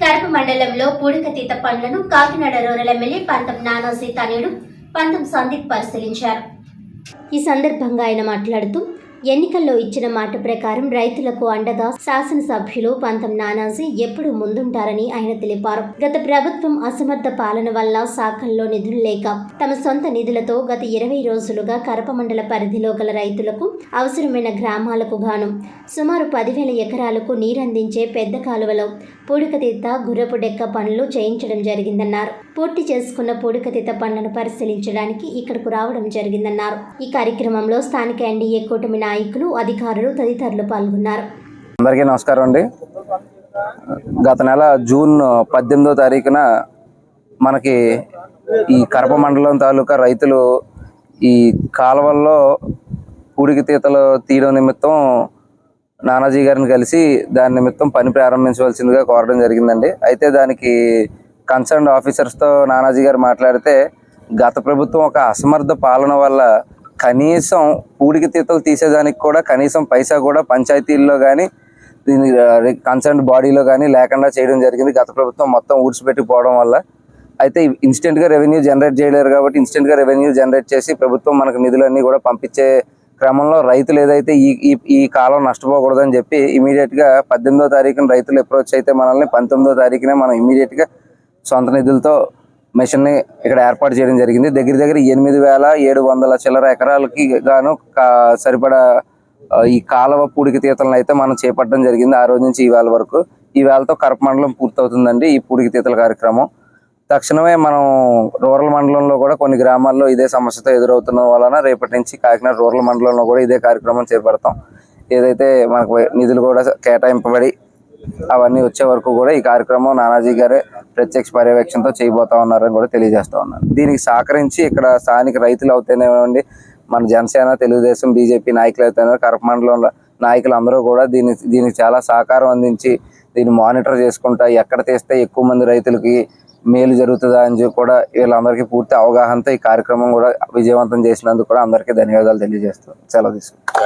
కరప మండలంలో పూడికతీత పనులను కాకినాడ రూరల్ ఎమ్మెల్యే పంతం నానా సీతానేడు పంతం సందీప్ పరిశీలించారు. ఈ సందర్భంగా ఆయన మాట్లాడుతూ ఎన్నికల్లో ఇచ్చిన మాట ప్రకారం రైతులకు అండగా శాసనసభ్యులు పంతం నానాజీ ఎప్పుడు ముందుంటారని ఆయన తెలిపారు. గత ప్రభుత్వం అసమర్థ పాలన వల్ల శాఖల్లో నిధులు లేక తమ సొంత నిధులతో గత ఇరవై రోజులుగా కరప మండల పరిధిలో గల రైతులకు అవసరమైన గ్రామాలకు గాను సుమారు పదివేల ఎకరాలకు నీరందించే పెద్ద కాలువలో పూడికతీత గుర్రపు డెక్క పనులు చేయించడం జరిగిందన్నారు. పూర్తి చేసుకున్న పూడికతీత పనులను పరిశీలించడానికి ఇక్కడకు రావడం జరిగిందన్నారు. ఈ కార్యక్రమంలో స్థానిక ఎన్డీఏ కూటమి నాయకులు అధికారులు తదితరులు పాల్గొన్నారు. అందరికీ నమస్కారం అండి. గత నెల జూన్ పద్దెనిమిదో తారీఖున మనకి ఈ కరప మండలం తాలూకా రైతులు ఈ కాలువల్లో పూడికి తీతలు తీయడం నిమిత్తం నానాజీ గారిని కలిసి దాని నిమిత్తం పని ప్రారంభించవలసిందిగా కోరడం జరిగిందండి. అయితే దానికి కన్సర్న్ ఆఫీసర్స్తో నానాజీ గారు మాట్లాడితే గత ప్రభుత్వం ఒక అసమర్థ పాలన వల్ల కనీసం పూడికి తీతలు తీసేదానికి కూడా కనీసం పైసా కూడా పంచాయతీల్లో కానీ దీని కన్సర్న్ బాడీలో కానీ లేకుండా చేయడం జరిగింది. గత ప్రభుత్వం మొత్తం ఊడ్చిపెట్టిపోవడం వల్ల. అయితే ఇన్స్టెంట్గా రెవెన్యూ జనరేట్ చేయలేరు కాబట్టి ఇన్స్టెంట్గా రెవెన్యూ జనరేట్ చేసి ప్రభుత్వం మనకు నిధులన్నీ కూడా పంపించే క్రమంలో రైతులు ఏదైతే ఈ ఈ ఈ కాలం నష్టపోకూడదని చెప్పి ఇమీడియట్గా పద్దెనిమిదో తారీఖున రైతులు అప్రోచ్ అయితే మనల్ని పంతొమ్మిదో తారీఖునే మనం ఇమీడియట్గా సొంత నిధులతో మిషన్ని ఇక్కడ ఏర్పాటు చేయడం జరిగింది. దగ్గర దగ్గర ఎనిమిది వేల ఏడు వందల చిల్లర ఎకరాలకి గాను కా- సరిపడా ఈ కాలువ పూడికి తీతలను అయితే మనం చేపట్టడం జరిగింది ఆ రోజు నుంచి ఈ వరకు. ఈ కరప మండలం పూర్తవుతుందండి ఈ పూడికి తీతల కార్యక్రమం. తక్షణమే మనం రూరల్ మండలంలో కూడా కొన్ని గ్రామాల్లో ఇదే సమస్యతో ఎదురవుతున్న వలన రేపటి నుంచి కాకినాడ రూరల్ మండలంలో కూడా ఇదే కార్యక్రమం చేపడతాం. ఏదైతే మనకు నిధులు కూడా కేటాయింపబడి అవన్నీ వచ్చే వరకు కూడా ఈ కార్యక్రమం నానాజీ గారే ప్రత్యక్ష పర్యవేక్షణతో చేయబోతా ఉన్నారని కూడా తెలియజేస్తా ఉన్నారు. దీనికి సహకరించి ఇక్కడ స్థానిక రైతులు అవుతేనేవ్వండి మన జనసేన తెలుగుదేశం బీజేపీ నాయకులు అయితేనే కరపమండలంలో నాయకులు అందరూ కూడా దీని దీనికి చాలా సహకారం అందించి దీన్ని మానిటర్ చేసుకుంటా ఎక్కడ తీస్తే ఎక్కువ మంది రైతులకి మేలు జరుగుతుందా అని చెప్పి కూడా వీళ్ళందరికీ పూర్తి అవగాహనతో ఈ కార్యక్రమం కూడా విజయవంతం చేసినందుకు కూడా అందరికీ ధన్యవాదాలు తెలియజేస్తాం సెలవు తీసుకుంటాం